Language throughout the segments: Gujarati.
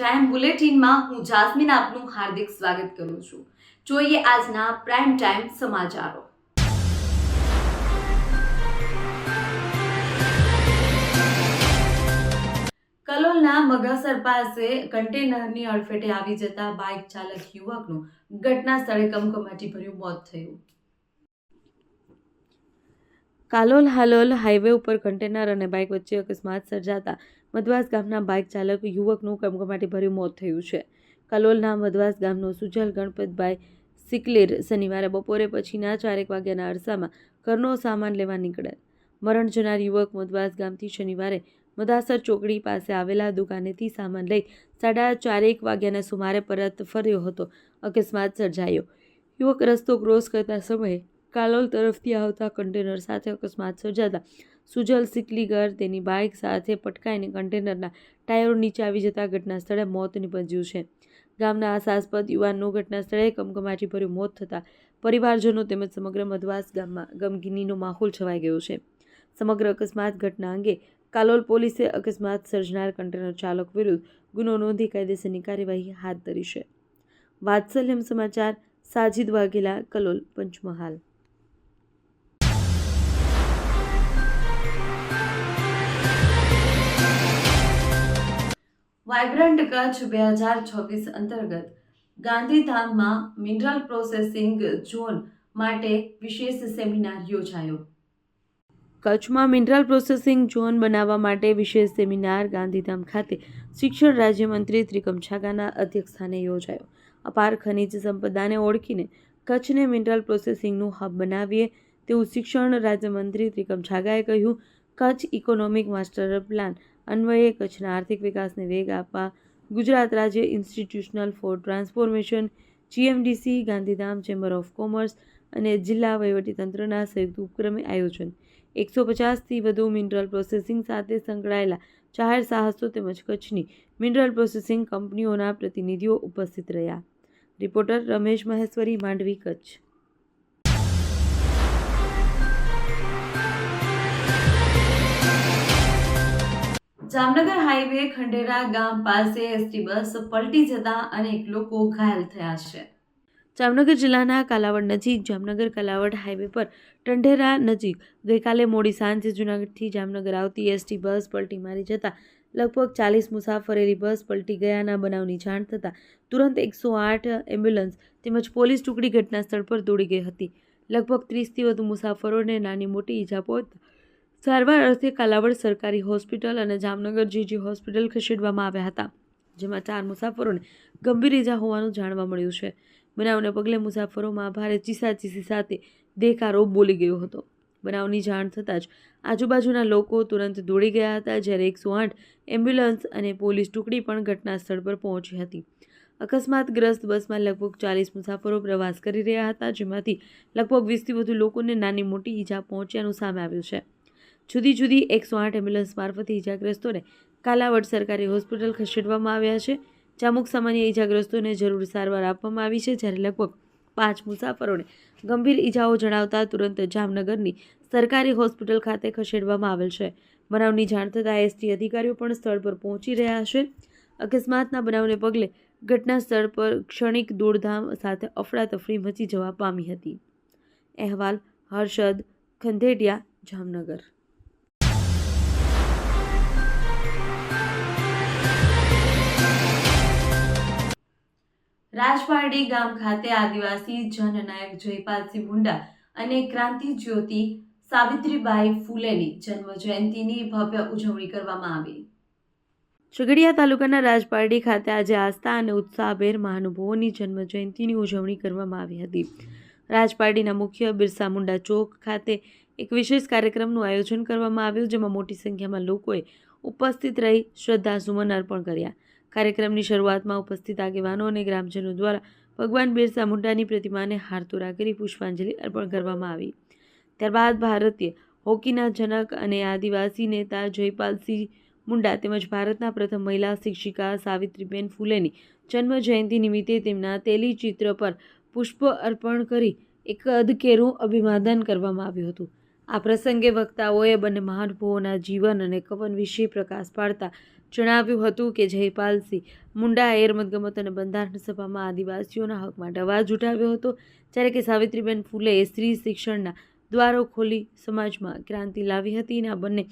ટાઈમ બુલેટિનમાં હું જાસ્મીન આપનું હાર્દિક સ્વાગત કરું છું. જોઈએ આજના પ્રાઇમ ટાઈમ સમાચારો. કલોલના મગાસર પાસે કન્ટેનરની અડફેટે આવી જતા બાઇક ચાલક યુવકનું ઘટના સ્થળે કમકમાટી ભર્યું મોત થયું. કાલોલ હાલોલ હાઈવે ઉપર કન્ટેનર અને બાઇક વચ્ચે અકસ્માત સર્જાતા મધવાસ ગામના બાઇક ચાલક યુવકનું કમકમાટી ભર્યું મોત થયું છે. કલોલના મધવાસ ગામનો સુજલ ગણપતભાઈ સિકલેર શનિવારે બપોરે પછીના ચારેક વાગ્યાના અરસામાં ઘરનો સામાન લેવા નીકળેલ મરણ જનાર યુવક મધવાસ ગામથી શનિવારે મદાસર ચોકડી પાસે આવેલા દુકાનેથી સામાન લઈ સાડા ચારેક વાગ્યાના સુમારે પરત ફર્યો હતો. અકસ્માત સર્જાયો. યુવક રસ્તો ક્રોસ કરતા સમયે કાલોલ તરફથી આવતા કન્ટેનર સાથે અકસ્માત સર્જાતા સુજલ સિકલીગર તેની બાઇક સાથે પટકાઈને કન્ટેનરના ટાયરો નીચે આવી જતા ઘટના સ્થળે મોત નિપજ્યું છે. ગામના આશાસ્પદ યુવાનનું ઘટના સ્થળે કમકમાટી ભર્યું મોત થતાં પરિવારજનો તેમજ સમગ્ર મધવાસ ગામમાં ગમગીનીનો માહોલ છવાઈ ગયો છે. સમગ્ર અકસ્માત ઘટના અંગે કાલોલ પોલીસે અકસ્માત સર્જનાર કન્ટેનર ચાલક વિરુદ્ધ ગુનો નોંધી કાયદેસરની કાર્યવાહી હાથ ધરી છે. વાત્સલ્યમ સમાચાર સાજિદ વાઘેલા, કલોલ પંચમહાલ. વાઇબ્રન્ટ કચ્છ બે હજાર છવ્વીસ અંતર્ગત ગાંધીધામમાં મિનરલ પ્રોસેસિંગ ઝોન માટે વિશેષ સેમિનાર યોજાયો. કચ્છમાં મિનરલ પ્રોસેસિંગ ઝોન બનાવવા માટે વિશેષ સેમિનાર ગાંધીધામ ખાતે શિક્ષણ રાજ્યમંત્રી ત્રિકમ છાગાના અધ્યક્ષસ્થાને યોજાયો. અપાર ખનિજ સંપદાને ઓળખીને કચ્છને મિનરલ પ્રોસેસિંગનું હબ બનાવીએ તેવું શિક્ષણ રાજ્યમંત્રી ત્રિકમ છાગાએ કહ્યું. કચ્છ ઇકોનોમિક માસ્ટર પ્લાન અન્વયે કચ્છના આર્થિક વિકાસને વેગ આપવા ગુજરાત રાજ્ય institutional for transformation GMDC Gandhidham, chamber of commerce અને જિલ્લા વહીવટીતંત્રના સંયુક્ત ઉપક્રમે આયોજન. એકસો પચાસથી વધુ મિનરલ પ્રોસેસિંગ સાથે સંકળાયેલા જાહેર સાહસો તેમજ કચ્છની મિનરલ પ્રોસેસિંગ કંપનીઓના પ્રતિનિધિઓ ઉપસ્થિત રહ્યા. રિપોર્ટર રમેશ મહેશ્વરી માંડવી, કચ્છ. જામનગર હાઈવે ખંડેરા ગામ પાસે એસટી બસ પલટી જતા અનેક લોકો ઘાયલ થયા છે. જામનગર જિલ્લાના કાલાવડ નજીક, જામનગર કાલાવડ હાઈવે પર ટંઢેરા નજીક ગઈકાલે મોડી સાંજે જૂનાગઢથી જામનગર આવતી એસટી બસ પલટી મારી જતા લગભગ ચાલીસ મુસાફરેલી બસ પલટી ગયાના બનાવની જાણ થતાં તુરંત એકસો આઠ એમ્બ્યુલન્સ તેમજ પોલીસ ટુકડી ઘટના સ્થળ પર દોડી ગઈ હતી. લગભગ ત્રીસથી વધુ મુસાફરોને નાની મોટી ઈજા પહોંચતા સારવાર અર્થે કાલાવડ સરકારી હોસ્પિટલ અને જામનગર જીજી હોસ્પિટલ ખસેડવામાં આવ્યા હતા, જેમાં ચાર મુસાફરોને ગંભીર ઈજા હોવાનું જાણવા મળ્યું છે. બનાવને પગલે મુસાફરોમાં ભારે ચીસાચીસી સાથે દેકારો બોલી ગયો હતો. બનાવની જાણ થતાં જ આજુબાજુના લોકો તુરંત દોડી ગયા હતા, જ્યારે એકસો આઠ એમ્બ્યુલન્સ અને પોલીસ ટુકડી પણ ઘટના સ્થળ પર પહોંચી હતી. અકસ્માતગ્રસ્ત બસમાં લગભગ ચાલીસ મુસાફરો પ્રવાસ કરી રહ્યા હતા, જેમાંથી લગભગ વીસથી વધુ લોકોને નાની મોટી ઈજા પહોંચ્યાનું સામે આવ્યું છે. જુદી જુદી એકસો આઠ એમ્બ્યુલન્સ મારફતે ઈજાગ્રસ્તોને કાલાવડ સરકારી હોસ્પિટલ ખસેડવામાં આવ્યા છે. જ્યાં સામાન્ય ઈજાગ્રસ્તોને જરૂર સારવાર આપવામાં આવી છે, જ્યારે લગભગ પાંચ મુસાફરોને ગંભીર ઈજાઓ જણાવતા તુરંત જામનગરની સરકારી હોસ્પિટલ ખાતે ખસેડવામાં આવેલ છે. બનાવની જાણ થતાં એસટી અધિકારીઓ પણ સ્થળ પર પહોંચી રહ્યા છે. અકસ્માતના બનાવને પગલે ઘટના સ્થળ પર ક્ષણિક દોડધામ સાથે અફડાતફડી મચી જવા પામી હતી. અહેવાલ હર્ષદ ખંધેડિયા, જામનગર. રાજપારડી ગામ ખાતે આદિવાસી જનનાયક જયપાલસિંહ મુંડા અને ક્રાંતિ જ્યોતિ સાવિત્રીબાઈ ફૂલેની જન્મ જયંતિની ભવ્ય ઉજવણી કરવામાં આવી. ઝઘડિયા તાલુકાના રાજપારડી ખાતે આજે આસ્થા અને ઉત્સાહભેર મહાનુભાવોની જન્મ જયંતિની ઉજવણી કરવામાં આવી હતી. રાજપારડીના મુખ્ય બિરસા મુંડા ચોક ખાતે એક વિશેષ કાર્યક્રમનું આયોજન કરવામાં આવ્યું, જેમાં મોટી સંખ્યામાં લોકોએ ઉપસ્થિત રહી શ્રદ્ધાસુમન અર્પણ કર્યા. કાર્યક્રમની શરૂઆતમાં ઉપસ્થિત આગેવાનો અને ગ્રામજનો દ્વારા ભગવાન બિરસા મુંડાની પ્રતિમાને હારતોરા કરી પુષ્પાંજલિ અર્પણ કરવામાં આવી. ત્યારબાદ ભારતીય હોકીના જનક અને આદિવાસી નેતા જયપાલસિંહ મુંડા તેમજ ભારતના પ્રથમ મહિલા શિક્ષિકા સાવિત્રીબેન ફૂલેની જન્મ જયંતિ નિમિત્તે તેમના તેલી ચિત્ર પર પુષ્પ અર્પણ કરી એક અધકેરું અભિવાદન કરવામાં આવ્યું હતું. આ પ્રસંગે વક્તાઓએ બંને મહાનુભાવોના જીવન અને કવન વિશે પ્રકાશ પાડતા જણાવ્યું હતું કે જયપાલસિંહ મુંડાએ રમતગમત અને બંધારણ સભામાં આદિવાસીઓના હક માટે અવાજ ઉઠાવ્યો હતો, જ્યારે કે સાવિત્રીબેન ફૂલેએ સ્ત્રી શિક્ષણના દ્વારો ખોલી સમાજમાં ક્રાંતિ લાવી હતી અને આ બંને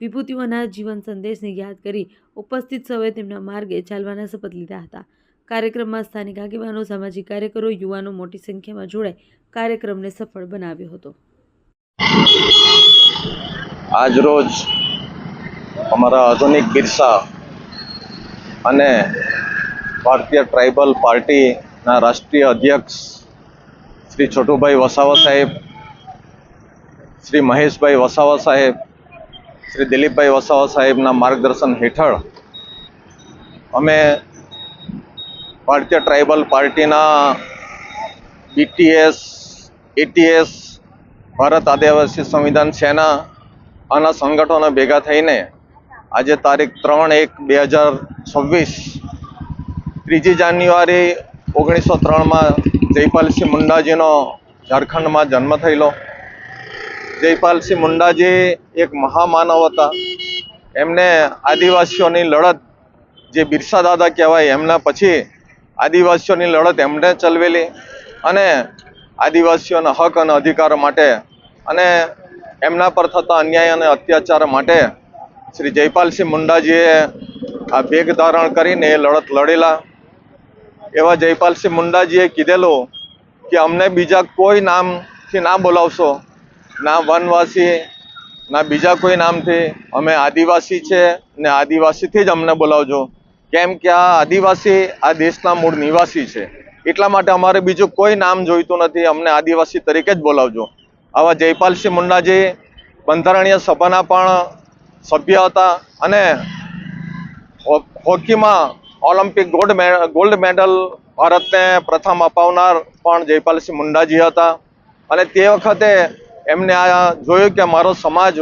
વિભૂતિઓના જીવન સંદેશને યાદ કરી ઉપસ્થિત સૌએ તેમના માર્ગે ચાલવાના શપથ લીધા હતા. કાર્યક્રમમાં સ્થાનિક આગેવાનો, સામાજિક કાર્યકરો, યુવાનો મોટી સંખ્યામાં જોડાઈ કાર્યક્રમને સફળ બનાવ્યો હતો. આજ રોજ અમારા આધુનિક બિરસા અને ભારતીય ટ્રાઇબલ પાર્ટીના રાષ્ટ્રીય અધ્યક્ષ શ્રી છોટુભાઈ વસાવા સાહેબ, શ્રી મહેશભાઈ વસાવા સાહેબ, શ્રી દિલીપભાઈ વસાવા સાહેબના માર્ગદર્શન હેઠળ અમે ભારતીય ટ્રાઇબલ પાર્ટીના બીટીએસ એટીએસ ભારત આદિવાસી સંવિધાન સેના આના સંગઠનો ભેગા થઈને આજે તારીખ ત્રણ એક બે હજાર છવ્વીસ, ત્રીજી જાન્યુઆરી ઓગણીસો ત્રણમાં જયપાલસિંહ મુંડાજીનો ઝારખંડમાં જન્મ થયેલો. જયપાલસિંહ મુંડાજી એક મહામાનવ હતા. એમને આદિવાસીઓની લડત જે બિરસા દાદા કહેવાય, એમના પછી આદિવાસીઓની લડત એમણે ચલવેલી અને આદિવાસીઓના હક અને અધિકાર માટે અને એમના પર થતા અન્યાય અને અત્યાચાર માટે શ્રી જયપાલસિંહ મુંડાજીએ આ ભેગ ધારણ કરીને એ લડત લડેલા. એવા જયપાલસિંહ મુંડાજીએ કીધેલું કે અમને બીજા કોઈ નામથી ના બોલાવશો. ના વનવાસી, ના બીજા કોઈ નામથી. અમે આદિવાસી છે ને આદિવાસીથી જ અમને બોલાવજો. કેમ કે આ આદિવાસી આ દેશના મૂળ નિવાસી છે. એટલા માટે અમારે બીજું કોઈ નામ જોઈતું નથી. અમને આદિવાસી તરીકે જ બોલાવજો. આવા જયપાલસિંહ મુંડાજી બંધારણીય સભાના પણ સભ્ય હતા અને હોકીમાં ઓલિમ્પિક ગોલ્ડ ગોલ્ડ મેડલ ભારતને પ્રથમ અપાવનાર પણ જયપાલસિંહ મુંડાજી હતા. અને તે વખતે એમને આ જોયું કે મારો સમાજ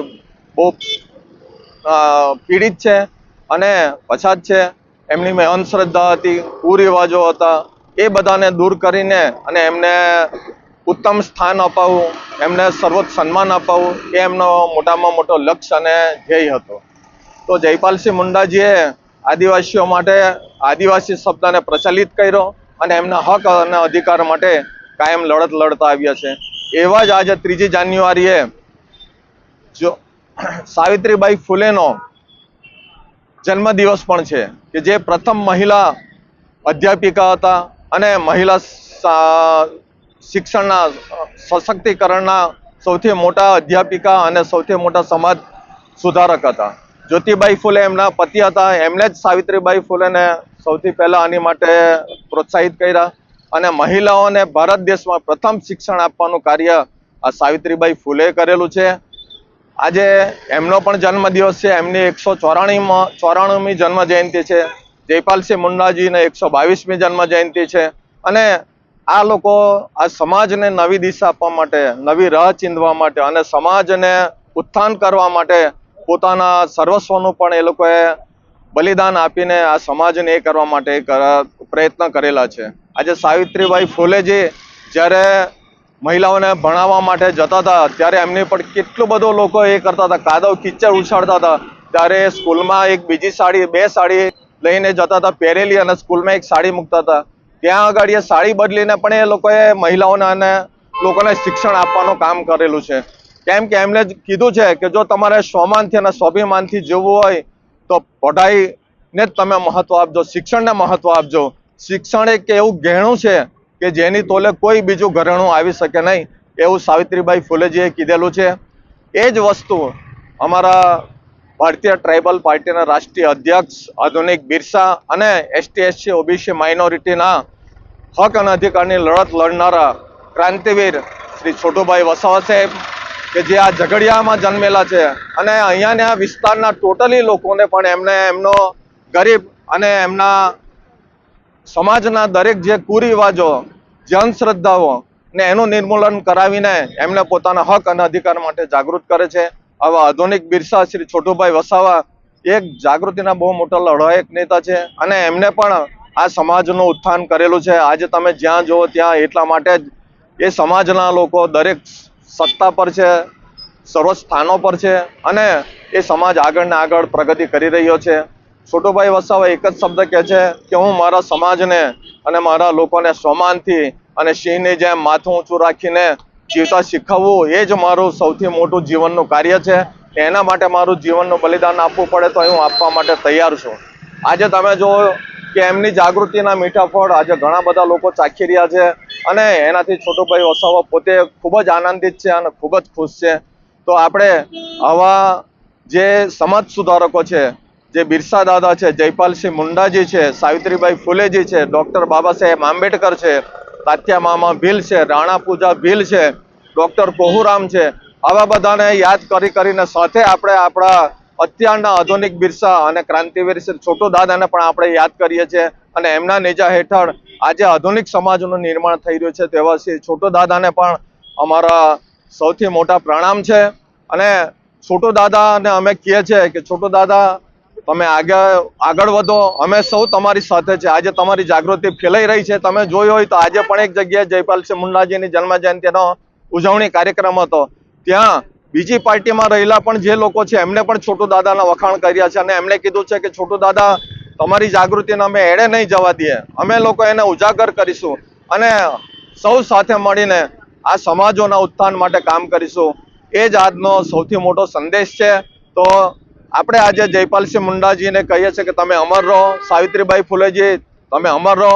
બહુ પીડિત છે અને પછાત છે. એમની મેં અંધશ્રદ્ધા હતી, કુરિવાજો હતા. એ બધાને દૂર કરીને અને એમને ઉત્તમ સ્થાન અપાવવું એમને સર્વોચ્ચ સન્માન અપાવવું એ એમનો મોટામાં મોટો લક્ષ્ય અને ધ્યેય હતો. તો જયપાલસિંહ મુંડાજીએ આદિવાસીઓ માટે આદિવાસી શબ્દને પ્રચલિત કર્યો અને એમના હક અને અધિકાર માટે કાયમ લડત લડતા આવ્યા છે. એવા જ આજે ત્રીજી જાન્યુઆરીએ જો સાવિત્રીબાઈ ફૂલેનો જન્મદિવસ પણ છે કે જે પ્રથમ મહિલા અધ્યાપિકા હતા અને મહિલા શિક્ષણના સશક્તિકરણના સૌથી મોટા અધ્યાપિકા અને સૌથી મોટા સમાજ સુધારક હતા. જ્યોતિબાઈ ફૂલે એમના પતિ હતા. એમણે જ સાવિત્રીબાઈ ફૂલેને સૌથી પહેલાં આની માટે પ્રોત્સાહિત કર્યા અને મહિલાઓને ભારત દેશમાં પ્રથમ શિક્ષણ આપવાનું કાર્ય આ સાવિત્રીબાઈ ફૂલે કરેલું છે. આજે એમનો પણ જન્મદિવસ છે. એમની એકસો ચોરાણીમાં ચોરાણુંમી જન્મ જયંતિ છે. જયપાલસિંહ મુંડાજીને એકસો બાવીસમી જન્મ જયંતિ છે. અને આ લોકો આ સમાજને નવી દિશા આપવા માટે, નવી રાહ ચીંધવા માટે અને સમાજને ઉત્થાન કરવા માટે પોતાના સર્વસ્વનું પણ એ લોકોએ બલિદાન આપીને આ સમાજને એ કરવા માટે પ્રયત્ન કરેલા છે. આજે સાવિત્રીબાઈ ફૂલેજી જ્યારે મહિલાઓને ભણાવવા માટે જતા હતા, ત્યારે એમની પણ કેટલું બધો લોકો એ કરતા હતા, કાદવ કિચડ ઉછાળતા હતા. ત્યારે સ્કૂલમાં એક બીજી સાડી, બે સાડી લઈને જતા હતા, પહેરેલી અને સ્કૂલમાં એક સાડી મૂકતા હતા. ત્યાં આગળ એ સાડી બદલીને પણ એ લોકોએ મહિલાઓને અને લોકોને શિક્ષણ આપવાનું કામ કરેલું છે. કેમ કે એમણે જ કીધું છે કે જો તમારે સ્વમાનથી અને સ્વાભિમાનથી જીવવું હોય, તો પઢાઈને જ તમે મહત્વ આપજો, શિક્ષણને મહત્વ આપજો. શિક્ષણ એક એવું ગહેણું છે કે જેની તોલે કોઈ બીજું ઘરેણું આવી શકે નહીં, એવું સાવિત્રીબાઈ ફૂલેજીએ કીધેલું છે. એ જ વસ્તુ અમારા ભારતીય ટ્રાઇબલ પાર્ટીના રાષ્ટ્રીય અધ્યક્ષ આધુનિક બિરસા અને એસટી એસસી ઓબીસી માઇનોરિટીના હક અને અધિકારની લડત લડનારા ક્રાંતિવીર શ્રી છોટુભાઈ વસાવા સાહેબ કે જે આ ઝઘડિયામાં જન્મેલા છે અને અહીંયાના વિસ્તારના ટોટલી લોકોને પણ એમને એમનો ગરીબ અને એમના સમાજના દરેક જે કુરિવાજો, જે અંધશ્રદ્ધાઓ ને એનું નિર્મૂલન કરાવીને એમને પોતાના હક અને અધિકાર માટે જાગૃત કરે છે. આવા આધુનિક બિરસા શ્રી છોટુભાઈ વસાવા એક જાગૃતિના બહુ મોટા લડાયક નેતા છે અને એમને પણ આ સમાજનું ઉત્થાન કરેલું છે. આજે તમે જ્યાં જુઓ ત્યાં એટલા માટે જ એ સમાજના લોકો દરેક સત્તા પર છે, સર્વ સ્થાનો પર છે અને એ સમાજ આગળ ને આગળ પ્રગતિ કરી રહ્યો છે. છોટુભાઈ વસાવા એક જ શબ્દ કહે છે કે હું મારા સમાજને અને મારા લોકોને સ્વમાનથી અને સિંહની જેમ માથું ઊંચું રાખીને જીવતા શીખવવું એ જ મારું સૌથી મોટું જીવનનું કાર્ય છે. એના માટે મારું જીવનનું બલિદાન આપવું પડે તો હું આપવા માટે તૈયાર છું. આજે તમે જો કે એમની જાગૃતિના મીઠા ફળ આજે ઘણા બધા લોકો ચાખી રહ્યા છે અને એનાથી છોટુભાઈ વસાવા પોતે ખૂબ જ આનંદિત છે અને ખૂબ જ ખુશ છે. તો આપણે આવા જે સમાજ સુધારકો છે, જે બિરસા દાદા છે, જયપાલસિંહ મુંડાજી છે, સાવિત્રીબાઈ ફુલેજી છે, ડોક્ટર બાબા સાહેબ આંબેડકર છે તાત્યા મામા ભીલ છે, રાણા પૂજા ભીલ છે, ડોક્ટર કોહુરામ છે, આવા બધાને યાદ કરી કરીને સાથે આપણે આપણા અત્યારના આધુનિક બિરસા અને ક્રાંતિવીર છોટો દાદાને પણ આપણે યાદ કરીએ છીએ અને એમના નેજા હેઠળ આજે આધુનિક સમાજનું નિર્માણ થઈ રહ્યું છે તેવા શ્રી છોટો દાદાને પણ અમારા સૌથી મોટા પ્રણામ છે. અને છોટો દાદાને અમે કહીએ છીએ કે છોટો દાદા તમે આગળ આગળ વધો. અમે સૌ તમારી સાથે છે. આજે તમારી જાગૃતિ ફેલાઈ રહી છે. તમે જોયું હોય તો આજે પણ એક જગ્યાએ જયપાલસિંહ મુંડાજીની જન્મ જયંતિનો ઉજવણી કાર્યક્રમ હતો. ત્યાં બીજી પાર્ટીમાં રહેલા પણ જે લોકો છે, એમને પણ છોટુ દાદાના વખાણ કર્યા છે અને એમણે કીધું છે કે, છોટુ દાદા, તમારી જાગૃતિને અમે એડે નહીં જવા દઈએ. અમે લોકો એને ઉજાગર કરીશું અને સૌ સાથે મળીને આ સમાજોના ઉત્થાન માટે કામ કરીશું. એ જ આજનો સૌથી મોટો સંદેશ છે. તો આપણે આજે જયપાલસિંહ મુંડાજીને કહીએ છીએ કે તમે અમર રહો સાવિત્રીબાઈ ફુલેજી તમે અમર રહો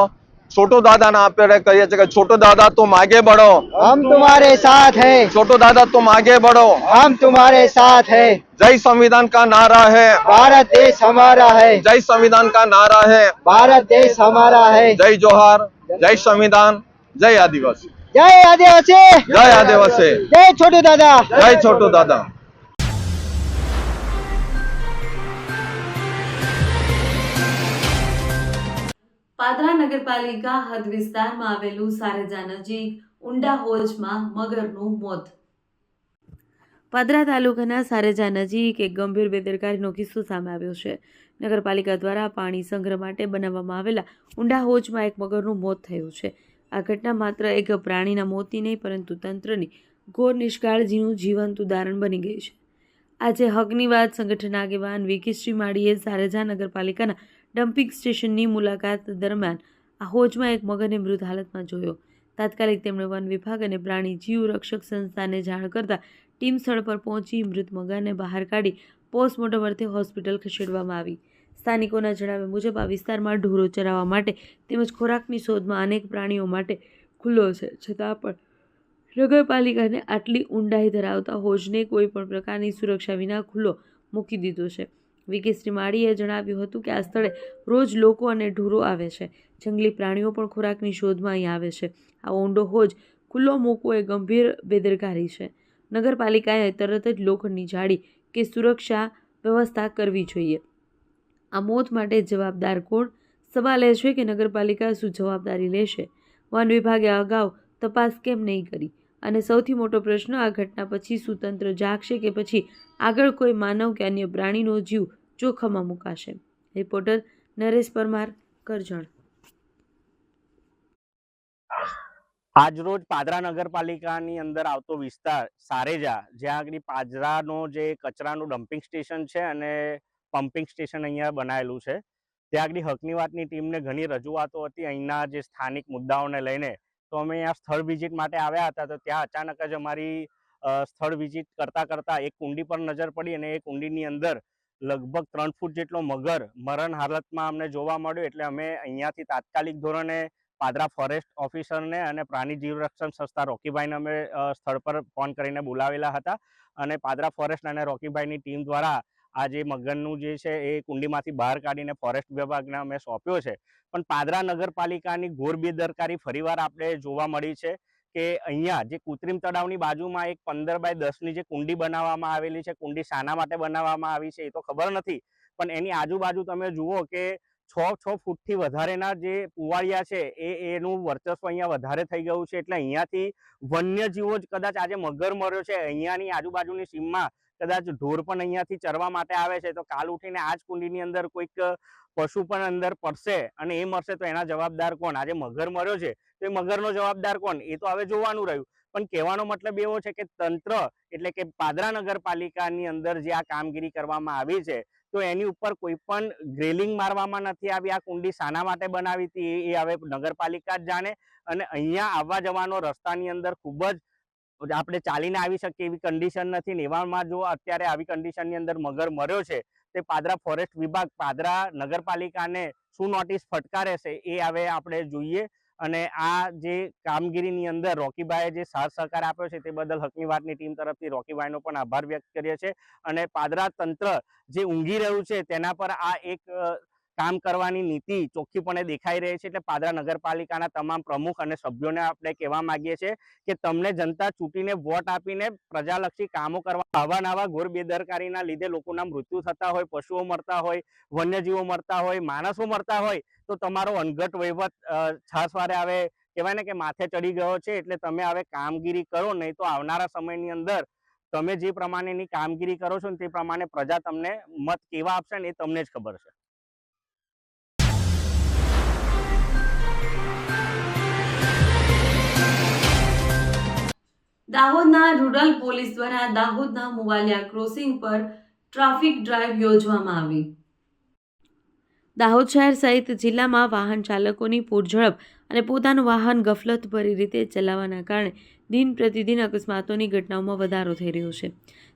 છોટુ દાદાને આપણે કહીએ છીએ કે છોટુ દાદા તું આગે બઢો हम तुम्हारे साथ हैं छोटू दादा तुम आगे बढ़ो हम तुम्हारे साथ हैं जय संविधान का नारा है भारत देश हमारा है जय संविधान का नारा है भारत देश हमारा है जय जोहार जय संविधान जय आदिवासी जय आदिवासी जय आदिवासी जय छोटू दादा जय छोटू दादा પાદરા નગરપાલિકા હદ વિસ્તારમાં આવેલું સારેજા નજીક ઊંડા હોજમાં મગરનું મોત. પાદરા તાલુકાના સારેજા નજીક એક ગંભીર બેદરકારીનો કિસ્સો સામે આવ્યો છે. નગરપાલિકા દ્વારા પાણી સંગ્રહ માટે બનાવવામાં આવેલા ઊંડા હોજમાં એક મગરનું મોત થયું છે. આ ઘટના માત્ર એક પ્રાણીના મોતની નહીં, પરંતુ તંત્રની ઘોર નિષ્કાળજીનું જીવંત ઉદાહરણ બની ગઈ છે. આજે હકની વાત સંગઠન આગેવાન વિકી માળીએ સારેજા નગરપાલિકાના ડમ્પિંગ સ્ટેશનની મુલાકાત દરમિયાન આ હોજમાં એક મગરને મૃત હાલતમાં જોયો. તાત્કાલિક તેમણે વન વિભાગ અને પ્રાણી જીવ રક્ષક સંસ્થાને જાણ કરતા ટીમ સ્થળ પર પહોંચી મૃત મગરને બહાર કાઢી પોસ્ટમોર્ટમ અર્થે હોસ્પિટલ ખસેડવામાં આવી. સ્થાનિકોના જણાવ્યા મુજબ, આ વિસ્તારમાં ઢોરો ચરાવવા માટે તેમજ ખોરાકની શોધમાં અનેક પ્રાણીઓ માટે ખુલ્લો છે. છતાં પણ નગરપાલિકાને આટલી ઊંડાઈ ધરાવતા હોજને કોઈ પણ પ્રકારની સુરક્ષા વિના ખુલ્લો મૂકી દીધો છે. વિકી શ્રી માળીએ જણાવ્યું હતું કે આ સ્થળે રોજ લોકો અને ઢોરો આવે છે. જંગલી પ્રાણીઓ પણ ખોરાકની શોધમાં અહીં આવે છે. આ ઊંડો હોજ ખુલ્લો મૂકવો એ ગંભીર બેદરકારી છે. નગરપાલિકાએ તરત જ લોખંડની જાળી કે સુરક્ષા વ્યવસ્થા કરવી જોઈએ. આ મોત માટે જવાબદાર કોણ? સવાલ એ છે કે નગરપાલિકા શું જવાબદારી લેશે? વન વિભાગે અગાઉ તપાસ કેમ નહીં કરી? અને સૌથી મોટો પ્રશ્ન આ ઘટના પછી શું તંત્ર જાગશે કે પછી આગળ કોઈ માનવ કે અન્ય પ્રાણીનો જીવ જોખમમાં મુકાશે? રિપોર્ટર નરેશ પરમાર, કરજણ. આજરોજ પાદરા નગરપાલિકાની અંદર આવતો વિસ્તાર સારેજા, જ્યાં આગળ પાદરાનો જે કચરાનું ડમ્પિંગ સ્ટેશન છે અને પમ્પિંગ સ્ટેશન અહીંયા બનાવેલું છે, ત્યાં આગળ હકની વાતની ટીમને ઘણી રજૂઆતો હતી. અહીંના જે સ્થાનિક મુદ્દાઓને લઈને તો અમે અહીંયા સ્થળ વિઝિટ માટે આવ્યા હતા, તો ત્યાં અચાનક જ અમારી સ્થળ વિઝિટ કરતાં કરતાં એક કુંડી પર નજર પડી અને એ કુંડીની અંદર લગભગ ત્રણ ફૂટ જેટલો મગર મરણ હાલતમાં અમને જોવા મળ્યો, એટલે અમે અહીંયાથી તાત્કાલિક ધોરણે પાદરા ફોરેસ્ટ ઓફિસરને અને પ્રાણી જીવરક્ષણ સંસ્થા રોકીભાઈને અમે સ્થળ પર ફોન કરીને બોલાવેલા હતા અને પાદરા ફોરેસ્ટ અને રોકીભાઈની ટીમ દ્વારા આ જે મગરનું જે છે એ કુંડીમાંથી બહાર કાઢીને ફોરેસ્ટ વિભાગને અમે સોંપ્યો છે. પણ પાદરા નગરપાલિકાની ઘોર બેદરકારી ફરીવાર આપણે જોવા મળી છે કે અહીંયા જે કૃત્રિમ તળાવની બાજુમાં એક પંદર બાય દસની જે કુંડી બનાવવામાં આવેલી છે, કુંડી શાના માટે બનાવવામાં આવી છે એ તો ખબર નથી. પણ એની આજુબાજુ તમે જુઓ કે છ છ ફૂટથી વધારેના જે પુવાળિયા છે એ એનું વર્ચસ્વ અહીંયા વધારે થઈ ગયું છે. એટલે અહીંયાથી વન્યજીવો જ કદાચ આજે મગર મર્યો છે. અહીંયાની આજુબાજુની સીમમાં કદાચ ઢોર પણ અહીંયાથી ચરવા માટે આવે છે, તો કાલ ઉઠીને આ જ કુંડીની અંદર કોઈક પશુ પણ અંદર પડશે અને એ મરશે તો એના જવાબદાર કોણ? આજે મગર મર્યો છે, તો એ મગરનો જવાબદાર કોણ? એ તો હવે જોવાનું રહ્યું. પણ કહેવાનો મતલબ એવો છે કે તંત્ર, એટલે કે પાદરા નગરપાલિકાની અંદર જે આ કામગીરી કરવામાં આવી છે, તો એની ઉપર કોઈ પણ ગ્રેલિંગ મારવામાં નથી આવી. આ કુંડી શાના માટે બનાવી હતી, એ હવે નગરપાલિકા જ જાણે. અને અહીંયા આવવા જવાનો રસ્તાની અંદર ખૂબ જ આપણે ચાલીને આવી શકીએ એવી કન્ડિશન નથી. એવામાં જો અત્યારે આવી કન્ડિશનની અંદર મગર મર્યો છે, તે પાદરા ફોરેસ્ટ વિભાગ, પાદરા નગરપાલિકાને શું નોટિસ ફટકારે છે એ હવે આપણે જોઈએ. અને આ જે કામગીરીની અંદર રોકીભાઈએ જે સાથ સહકાર આપ્યો છે, તે બદલ હકની વાતની ટીમ તરફથી રોકીભાઈનો પણ આભાર વ્યક્ત કરીએ છીએ. અને પાદરા તંત્ર જે ઊંઘી રહ્યું છે, તેના પર આ એક કામ કરવાની નીતિ ચોખ્ખીપણે દેખાઈ રહી છે. એટલે પાદરા નગરપાલિકાના તમામ પ્રમુખ અને સભ્યોને આપણે કહેવા માંગીએ છીએ કે તમને જનતા ચૂંટીને વોટ આપીને પ્રજાલક્ષી કામો કરવા આવા નવા ઘોર બેદરકારીના લીધે લોકોના મૃત્યુ થતા હોય, પશુઓ મરતા હોય, વન્યજીવો મરતા હોય, માણસો મરતા હોય, તો તમારો અનગટ વહીવટ છાસવારે આવે કહેવાય ને કે માથે ચડી ગયો છે. એટલે તમે હવે કામગીરી કરો, નહીં તો આવનારા સમયની અંદર તમે જે પ્રમાણેની કામગીરી કરો છો ને તે પ્રમાણે પ્રજા તમને મત કેવા આપશે ને એ તમને જ ખબર છે. દાહોદના રૂરલ પોલીસ દ્વારા દાહોદના મુવાલિયા ક્રોસિંગ પર ટ્રાફિક ડ્રાઈવ યોજવામાં આવી. દાહોદ શહેર સહિત જિલ્લામાં વાહન ચાલકોની પૂરઝડપ અને પોતાનું વાહન ગફલતભરી રીતે ચલાવવાના કારણે દિન પ્રતિદિન અકસ્માતોની ઘટનાઓમાં વધારો થઈ રહ્યો છે.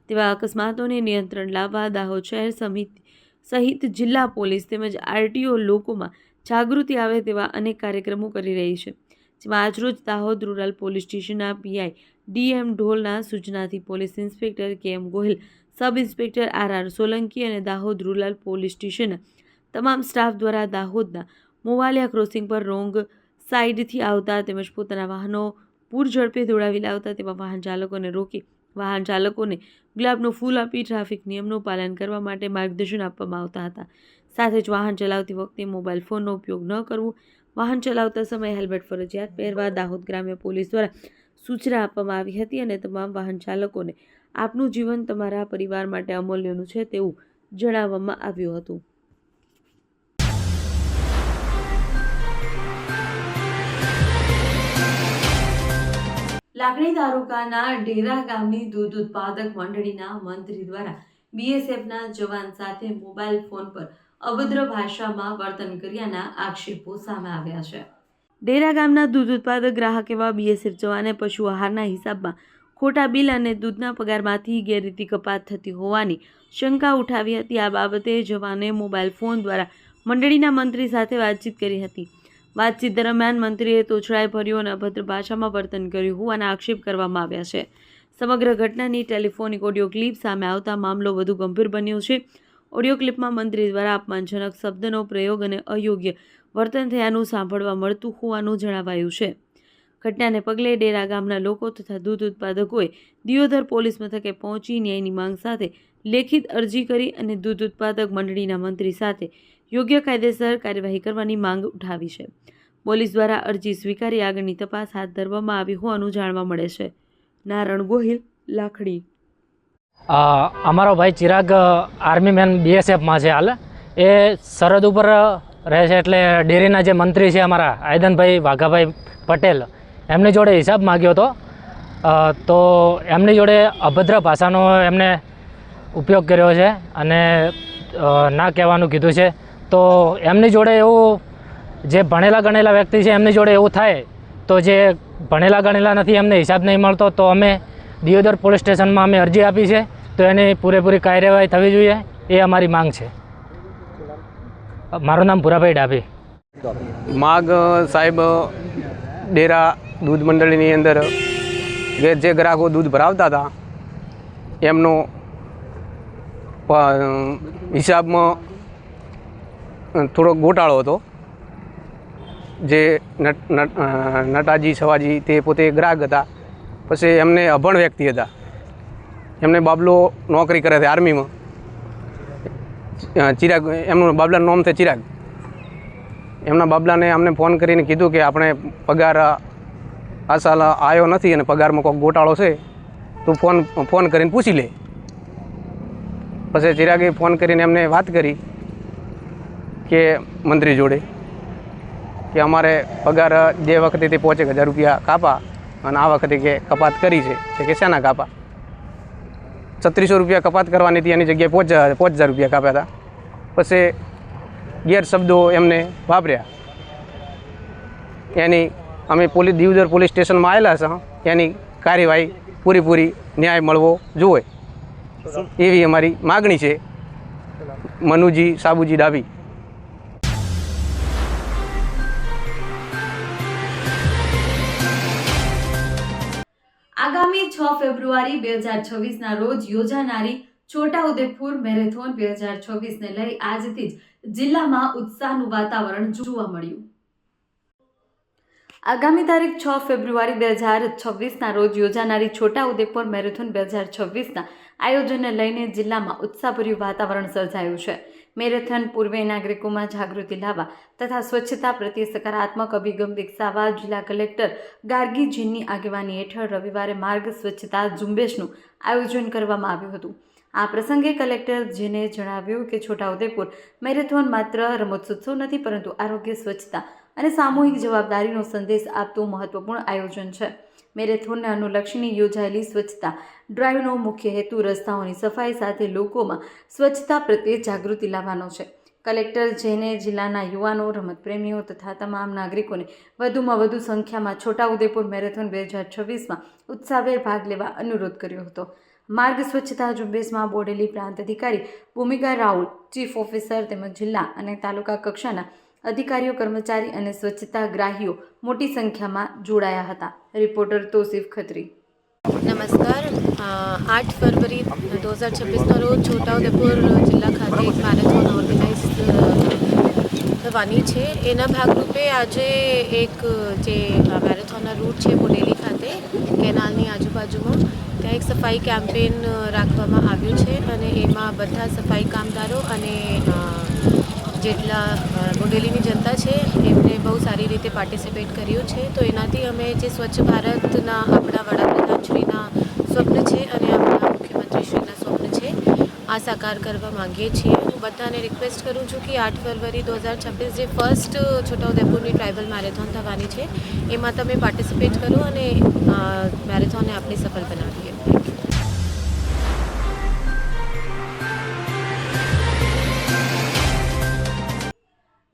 તેવા અકસ્માતોને નિયંત્રણ લાવવા દાહોદ શહેર સમિતિ સહિત જિલ્લા પોલીસ તેમજ આરટીઓ લોકોમાં જાગૃતિ આવે તેવા અનેક કાર્યક્રમો કરી રહી છે. જેમાં આજરોજ દાહોદ રૂરલ પોલીસ સ્ટેશનના પીઆઈ ડીએમ ઢોલના સૂચનાથી police inspector K M Gohil, sub inspector R R Solanki અને દાહોદ રૂરલ પોલીસ સ્ટેશનના તમામ સ્ટાફ દ્વારા દાહોદના મોવાલિયા ક્રોસિંગ પર રોંગ સાઇડથી આવતા તેમજ પોતાના વાહનો પૂર ઝડપે દોડાવી લાવતા તેવા વાહન ચાલકોને રોકી વાહન ચાલકોને ગુલાબનું ફૂલ આપી ટ્રાફિક નિયમનું પાલન કરવા માટે માર્ગદર્શન આપવામાં આવતા હતા. સાથે જ વાહન ચલાવતી વખતે મોબાઈલ ફોનનો ઉપયોગ ન કરવો, વાહન ચલાવતા સમયે હેલ્મેટ ફરજિયાત પહેરવા દાહોદ ગ્રામ્ય પોલીસ દ્વારા સૂચના આપવામાં આવી હતી અને તમામ વાહન ચાલકોને આપનું જીવન તમારા પરિવાર માટે અમૂલ્યનું છે તેવું જણાવવામાં આવ્યું હતું. લાકડી તાલુકાના ડેરા ગામની દૂધ ઉત્પાદક મંડળીના મંત્રી દ્વારા બીએસએફના જવાન સાથે મોબાઈલ ફોન પર અભદ્ર ભાષામાં વર્તન કર્યાના આક્ષેપો સામે આવ્યા છે. ડેરા ગામના દૂધ ઉત્પાદક ગ્રાહક એવા બીએસએફ જવાને પશુ આહારના હિસાબમાં ખોટા બિલ અને દૂધના પગારમાંથી ગેરરીતિ કપાત થતી હોવાની શંકા ઉઠાવી હતી. આ બાબતે જવાને મોબાઈલ ફોન દ્વારા મંડળીના મંત્રી સાથે વાતચીત કરી હતી. વાતચીત દરમિયાન મંત્રીએ તોછડાઈ ભર્યું અને અભદ્ર ભાષામાં વર્તન કર્યું હોવાના આક્ષેપ કરવામાં આવ્યા છે. સમગ્ર ઘટનાની ટેલિફોનિક ઓડિયો ક્લિપ સામે આવતા મામલો વધુ ગંભીર બન્યો છે. ઓડિયો ક્લિપમાં મંત્રી દ્વારા અપમાનજનક શબ્દનો પ્રયોગ અને અયોગ્ય વર્તન થયાનું સાંભળવા મળતું હોવાનું જણાવાયું છે. ઘટનાને પગલે ડેરા ગામના લોકો તથા દૂધ ઉત્પાદકોએ દિયોદર પોલીસ મથકે પહોંચી ન્યાયની માંગ સાથે લેખિત અરજી કરી અને દૂધ ઉત્પાદક મંડળીના મંત્રી સાથે યોગ્ય કાયદેસર કાર્યવાહી કરવાની માંગ ઉઠાવી છે. પોલીસ દ્વારા અરજી સ્વીકારી આગળની તપાસ હાથ ધરવામાં આવી હોવાનું જાણવા મળે છે. નારણ ગોહિલ, લાખડી. અમારો ભાઈ ચિરાગ આર્મી મેન બીએસએફમાં છે હાલ. એ સરહદ ઉપર રહે છે એટલે ડેરીના જે મંત્રી છે અમારા આયદનભાઈ વાઘાભાઈ પટેલ, એમની જોડે હિસાબ માગ્યો હતો. તો એમની જોડે અભદ્ર ભાષાનો એમને ઉપયોગ કર્યો છે અને ના કહેવાનું કીધું છે. તો એમની જોડે એવું જે ભણેલા ગણેલા વ્યક્તિ છે એમની જોડે એવું થાય તો જે ભણેલા ગણેલા નથી એમને હિસાબ નહીં મળતો તો અમે દિયોદર પોલીસ સ્ટેશનમાં અમે અરજી આપી છે તો એની પૂરેપૂરી કાર્યવાહી થવી જોઈએ એ અમારી માંગ છે. મારું નામ ભૂરાભાઈ ડાભી. માગ, સાહેબ, ડેરા દૂધ મંડળીની અંદર જે ગ્રાહકો દૂધ ભરાવતા હતા, એમનો હિસાબમાં થોડોક ગોટાળો હતો. જે નટ નટ નટાજી, સવાજી તે પોતે ગ્રાહક હતા. પછી એમને અભણ વ્યક્તિ હતા. એમને બાબલો નોકરી કરે છે આર્મીમાં. ચિરાગ, એમનું બાબલાનું નામ છે ચિરાગ. એમના બાબલાને અમને ફોન કરીને કીધું કે આપણે પગાર આ સાલ આવ્યો નથી અને પગારમાં કોઈક ગોટાળો છે, તું ફોન ફોન કરીને પૂછી લે. પછી ચિરાગે ફોન કરીને એમને વાત કરી કે મંત્રી જોડે કે અમારે પગાર જે વખતે તે પાંચેક હજાર રૂપિયા કાપા અને આ વખતે કે કપાત કરી છે. કે શેના કાપા. છત્રીસો રૂપિયા કપાત કરવાની હતી એની જગ્યાએ પાંચ હજાર પાંચ હજાર રૂપિયા કાપ્યા હતા. પછી ગેરશબ્દો એમને વાપર્યા. એની અમે પોલીસ દીવદર પોલીસ સ્ટેશનમાં આવેલા છે એની કાર્યવાહી પૂરેપૂરી ન્યાય મળવો જોઈએ. એવી અમારી માગણી છે. મનુજી સાબુજી ડાભી. ફેબ્રુઆરી બે હજાર છવ્વીસના રોજ યોજાનારી છોટાઉદેપુર મેરેથોન બે હજાર છવ્વીસને લઈ આજથી જ જિલ્લામાં ઉત્સાહનું વાતાવરણ જોવા મળ્યું. આગામી તારીખ છ ફેબ્રુઆરી બે હજાર છવ્વીસના રોજ યોજાનારી છોટાઉદેપુર મેરેથોન બે હજાર છવ્વીસના આયોજનને લઈને જિલ્લામાં ઉત્સાહભર્યું વાતાવરણ સર્જાયું છે. મેરેથોન પૂર્વે નાગરિકોમાં જાગૃતિ લાવવા તથા સ્વચ્છતા પ્રત્યે સકારાત્મક અભિગમ વિકસાવવા જિલ્લા કલેક્ટર ગાર્ગીજીની આગેવાની હેઠળ રવિવારે માર્ગ સ્વચ્છતા ઝુંબેશનું આયોજન કરવામાં આવ્યું હતું. આ પ્રસંગે કલેક્ટર જેને જણાવ્યું કે છોટાઉદેપુર મેરેથોન માત્ર રમતોત્સવ નથી પરંતુ આરોગ્ય સ્વચ્છતા અને સામૂહિક જવાબદારીનો સંદેશ આપતું મહત્વપૂર્ણ આયોજન છે. મેરેથોનને અનુલક્ષીને યોજાયેલી સ્વચ્છતા ડ્રાઈવનો મુખ્ય હેતુ રસ્તાઓની સફાઈ સાથે લોકોમાં સ્વચ્છતા પ્રત્યે જાગૃતિ લાવવાનો છે. કલેક્ટર જેને જિલ્લાના યુવાનો, રમતપ્રેમીઓ તથા તમામ નાગરિકોને વધુમાં વધુ સંખ્યામાં છોટાઉદેપુર મેરેથોન બે હજાર છવ્વીસમાં ઉત્સાહભેર ભાગ લેવા અનુરોધ કર્યો હતો. માર્ગ સ્વચ્છતા ઝુંબેશમાં બોડેલી પ્રાંત અધિકારી ભૂમિકા રાઉલ, ચીફ ઓફિસર તેમજ જિલ્લા અને તાલુકા કક્ષાના અધિકારીઓ, કર્મચારી અને સ્વચ્છતા ગ્રાહીઓ મોટી સંખ્યામાં જોડાયા હતા. રિપોર્ટર તોસીફ ખત્રી. નમસ્કાર. આઠ ફરવરી દો હજાર છવ્વીસના રોજ છોટાઉદેપુર જિલ્લા ખાતે એક મેરેથોન ઓર્ગેનાઇઝ થવાની છે. એના ભાગરૂપે આજે એક, જે મેરેથોનના રૂટ છે બોડેલી ખાતે, કેનાલની આજુબાજુમાં, ત્યાં એક સફાઈ કેમ્પેન રાખવામાં આવ્યું છે અને એમાં બધા સફાઈ કામદારો અને જેટલા બોડેલીની જનતા છે, એમને બહુ સારી રીતે પાર્ટિસિપેટ કર્યું છે. તો એનાથી અમે જે સ્વચ્છ ભારતના આપણા વડાપ્રધાનશ્રીના સ્વપ્ન છે અને આપણા મુખ્યમંત્રીશ્રીના સ્વપ્ન છે, આ સાકાર કરવા માંગીએ છીએ. હું બધાને રિક્વેસ્ટ કરું છું કે આઠ ફરવરી દો હજાર છવ્વીસ જે ફર્સ્ટ છોટાઉદેપુરની ટ્રાઇબલ મેરેથોન થવાની છે, એમાં તમે પાર્ટિસિપેટ કરો અને મેરેથોનને આપણે સફળ બનાવીએ.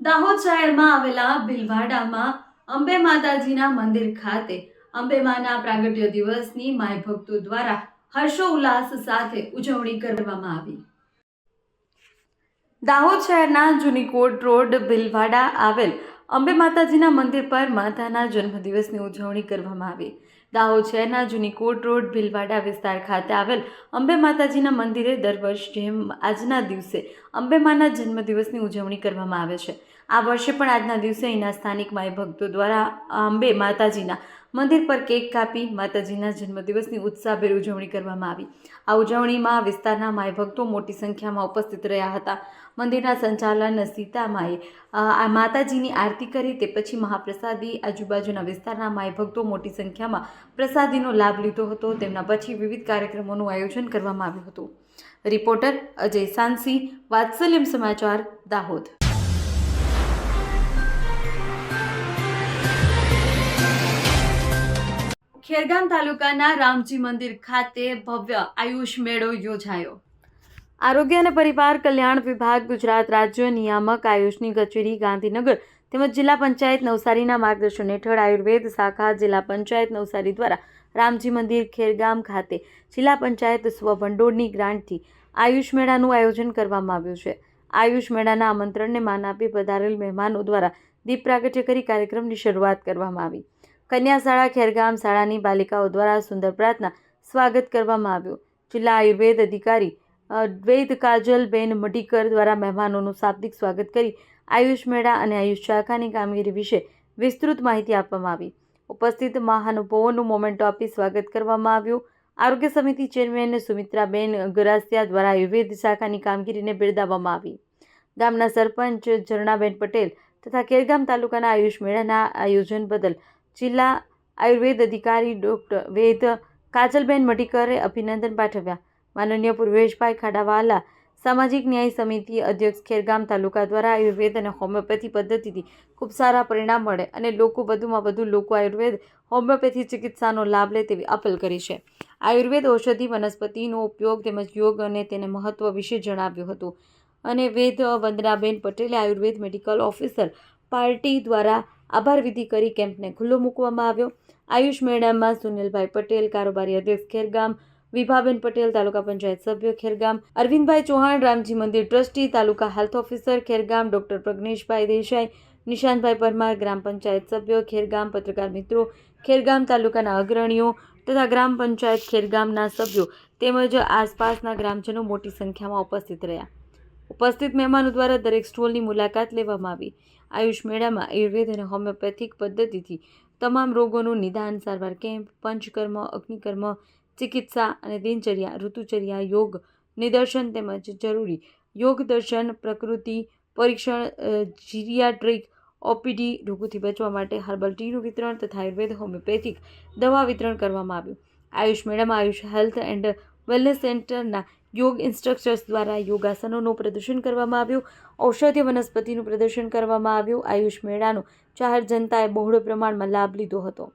દાહોદ શહેરમાં આવેલા ભીલવાડામાં અંબે માતાજીના મંદિર ખાતે અંબેમાના પ્રાગટ્ય દિવસની માય ભક્તો દ્વારા હર્ષોલ્લાસ સાથે ઉજવણી કરવામાં આવી. દાહોદ શહેરના જુનીકોટ રોડ ભીલવાડા આવેલ અંબે માતાજીના મંદિર પર માતાના જન્મદિવસની ઉજવણી કરવામાં આવી. દાહોદ શહેરના જુનીકોટ રોડ ભીલવાડા વિસ્તાર ખાતે આવેલ અંબે માતાજીના મંદિરે દર વર્ષ જેમ આજના દિવસે અંબેમાના જન્મદિવસની ઉજવણી કરવામાં આવે છે. આ વર્ષે પણ આજના દિવસે અહીંના સ્થાનિક માય ભક્તો દ્વારા અંબે માતાજીના મંદિર પર કેક કાપી માતાજીના જન્મદિવસની ઉત્સાહભેર ઉજવણી કરવામાં આવી. આ ઉજવણીમાં વિસ્તારના માય ભક્તો મોટી સંખ્યામાં ઉપસ્થિત રહ્યા હતા. મંદિરના સંચાલન સીતામાએ આ માતાજીની આરતી કરી તે પછી મહાપ્રસાદી આજુબાજુના વિસ્તારના માય ભક્તો મોટી સંખ્યામાં પ્રસાદીનો લાભ લીધો હતો. તેમના પછી વિવિધ કાર્યક્રમોનું આયોજન કરવામાં આવ્યું હતું. રિપોર્ટર અજય સાંસી વાત્સલ્યમ સમાચાર દાહોદ. ખેરગામ તાલુકાના રામજી મંદિર ખાતે ભવ્ય આયુષ મેળો યોજાયો. આરોગ્ય અને પરિવાર કલ્યાણ વિભાગ ગુજરાત રાજ્ય નિયામક આયુષની કચેરી, ગાંધીનગર તેમજ જિલ્લા પંચાયત નવસારીના માર્ગદર્શન હેઠળ આયુર્વેદ શાખા જિલ્લા પંચાયત નવસારી દ્વારા રામજી મંદિર ખેરગામ ખાતે જિલ્લા પંચાયત સ્વભંડોળની ગ્રાન્ટથી આયુષ મેળાનું આયોજન કરવામાં આવ્યું છે. આયુષ મેળાના આમંત્રણને માન આપી પધારેલ મહેમાનો દ્વારા દીપ પ્રાગટ્ય કરી કાર્યક્રમની શરૂઆત કરવામાં આવી. કન્યા શાળા ખેરગામ શાળાની બાલિકાઓ દ્વારા સુંદર પ્રાર્થના સ્વાગત કરવામાં આવ્યું. જિલ્લા આયુર્વેદ અધિકારી દ્વૈત કાજલબેન મટીકર દ્વારા મહેમાનોનું શાબ્દિક સ્વાગત કરી આયુષ મેળા અને આયુષ શાખાની કામગીરી વિશે વિસ્તૃત માહિતી આપવામાં આવી. ઉપસ્થિત મહાનુભાવોનું મોમેન્ટો આપી સ્વાગત કરવામાં આવ્યું. આરોગ્ય સમિતિ ચેરમેન સુમિત્રાબેન ગરાસિયા દ્વારા આયુર્વેદ શાખાની કામગીરીને બિરદાવવામાં આવી. ગામના સરપંચ ઝરણાબેન પટેલ તથા ખેરગામ તાલુકાના આયુષ મેળાના આયોજન બદલ જિલ્લા આયુર્વેદ અધિકારી ડૉક્ટર વેદ કાજલબેન મટીકરે અભિનંદન પાઠવ્યા. માનનીય પૂર્વેશભાઈ ખાડાવાલા સામાજિક ન્યાય સમિતિ અધ્યક્ષ ખેરગામ તાલુકા દ્વારા આયુર્વેદ અને હોમિયોપેથી પદ્ધતિથી ખૂબ સારા પરિણામ મળે અને લોકો વધુમાં વધુ લોકો આયુર્વેદ, હોમિયોપેથી ચિકિત્સાનો લાભ લે તેવી અપીલ કરી છે. આયુર્વેદ ઔષધિ વનસ્પતિનો ઉપયોગ તેમજ યોગ અને તેને મહત્વ વિશે જણાવ્યું હતું. અને વેદ વંદનાબેન પટેલે આયુર્વેદ મેડિકલ ઓફિસર પાર્ટી દ્વારા આભાર વિધિ કરી કેમ્પને ખુલ્લો મૂકવામાં આવ્યો. આયુષ મેળામાં સુનિલભાઈ પટેલ, કારોબારી અધ્યક્ષ ખેરગામ, વિભાબેન પટેલ, તાલુકા પંચાયત સભ્ય ખેરગામ, અરવિંદભાઈ ચૌહાણ, રામજી મંદિર ટ્રસ્ટી, તાલુકા health officer Khergam, doctor Pragneshbhai Desai, Nishantbhai Parmar, gram panchayat સભ્યો ખેરગામ, પત્રકાર મિત્રો ખેરગામ, તાલુકાના અગ્રણીઓ તથા ગ્રામ પંચાયત ખેરગામના સભ્યો તેમજ આસપાસના ગ્રામજનો મોટી સંખ્યામાં ઉપસ્થિત રહ્યા. ઉપસ્થિત મહેમાનો દ્વારા દરેક સ્ટોલની મુલાકાત લેવામાં આવી. આયુષ મેળામાં આયુર્વેદ અને હોમિયોપેથિક પદ્ધતિથી તમામ રોગોનું નિદાન, સારવાર કેમ્પ, પંચકર્મ, અગ્નિકર્મ, ચિકિત્સા અને દિનચર્યા, ઋતુચર્યા, યોગ નિદર્શન તેમજ જરૂરી યોગ દર્શન, પ્રકૃતિ પરીક્ષણ જીરિયાટ્રિક, ઓપીડી રોગોથી બચવા માટે હર્બલ ટીનું વિતરણ તથા આયુર્વેદ હોમિયોપેથિક દવા વિતરણ કરવામાં આવ્યું. આયુષ મેળામાં આયુષ હેલ્થ એન્ડ વેલનેસ સેન્ટરના યોગ ઇન્સ્ટ્રક્ટર્સ દ્વારા યોગાસનોનું પ્રદર્શન કરવામાં આવ્યું. ઔષધીય વનસ્પતિનું પ્રદર્શન કરવામાં આવ્યું. આયુષ મેળાનો જાહેર જનતાએ બહોળો પ્રમાણમાં લાભ લીધો હતો.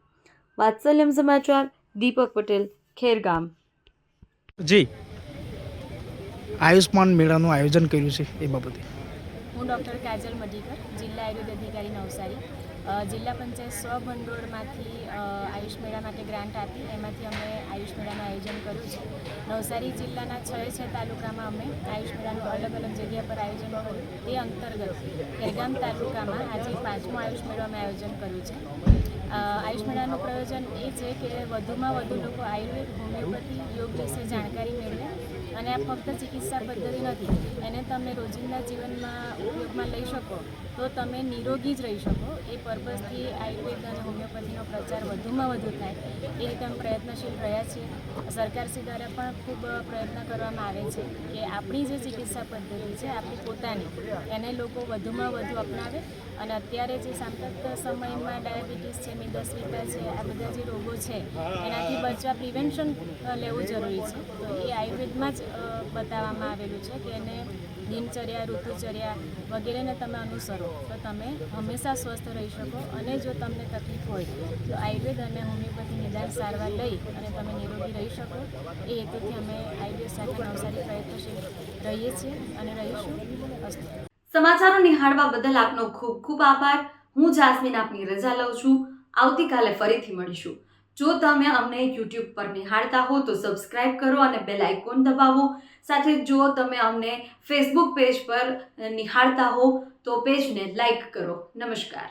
વાત્સલ્યમ સમાચાર દીપક પટેલ ખેરગામ. જી. આયુષ્માન મેળાનું આયોજન કર્યું છે એ બાબતે. હું ડૉક્ટર કાજલ મડીકર જિલ્લા આયુર્વેદ અધિકારી નવસારી. જિલ્લા પંચાયત સ્વભંડોળમાંથી ભંડોળમાંથી આયુષ મેળા માટે ગ્રાન્ટ આપી, એમાંથી અમે આયુષ મેળાનું આયોજન કર્યું છે. નવસારી જિલ્લાના છ છ તાલુકામાં અમે આયુષ મેળાનું અલગ અલગ જગ્યા પર આયોજન કર્યું. તે અંતર્ગત ખેરગામ તાલુકામાં આજે પાંચમો આયુષ મેળો અમે આયોજન કર્યું છે. આયુષ મેળાનું પ્રયોજન એ છે કે વધુમાં વધુ લોકો આયુર્વેદ, હોમિયોપેથી, યોગ વિશે જાણકારી મેળવે અને આ ફક્ત ચિકિત્સા પદ્ધતિ નથી. એને તમે રોજિંદા જીવનમાં ઉપયોગમાં લઈ શકો, તો તમે નિરોગી જ રહી શકો. એ પર્પઝથી આયુર્વેદ અને હોમિયોપેથીનો પ્રચાર વધુમાં વધુ થાય. એ રીતે અમે પ્રયત્નશીલ રહ્યા છીએ. સરકારશ્રી દ્વારા પણ ખૂબ પ્રયત્ન કરવામાં આવે છે કે આપણી જે ચિકિત્સા પદ્ધતિ છે, આપણી પોતાની, એને લોકો વધુમાં વધુ અપનાવે. અને અત્યારે જે સાંપ્રત સમયમાં ડાયાબિટીસ છે મેદસ્વીતા છે, આ બધા જે રોગો છે, એનાથી બચવા પ્રિવેન્શન લેવું જરૂરી છે. તો એ આયુર્વેદમાં જ બતાવવામાં આવેલું છે કે એને દિનચર્યા, ઋતુચર્યા વગેરેને તમે અનુસરો. તો તમે હંમેશા સ્વસ્થ રહી શકો અને જો તમને તકલીફ હોય, તો આયુર્વેદ અને હોમિયોપેથી નિદાન સારવાર લઈ અને તમે નિરોગી રહી શકો. એ હેતુથી અમે આયુર્વેદ સાથે નવસારી પ્રયત્નશીલ રહીએ છીએ અને રહીશું. સમાચારો નિહાળવા બદલ આપનો ખૂબ ખૂબ આભાર. હું જાસ્મીન આપની રજા લઉં છું. આવતીકાલે ફરીથી મળીશું. જો તમે અમને યુટ્યુબ પર નિહાળતા હો તો સબસ્ક્રાઇબ કરો અને બેલ આઇકોન દબાવો. સાથે જો તમે અમને ફેસબુક પેજ પર નિહાળતા હો તો પેજને લાઇક કરો. નમસ્કાર.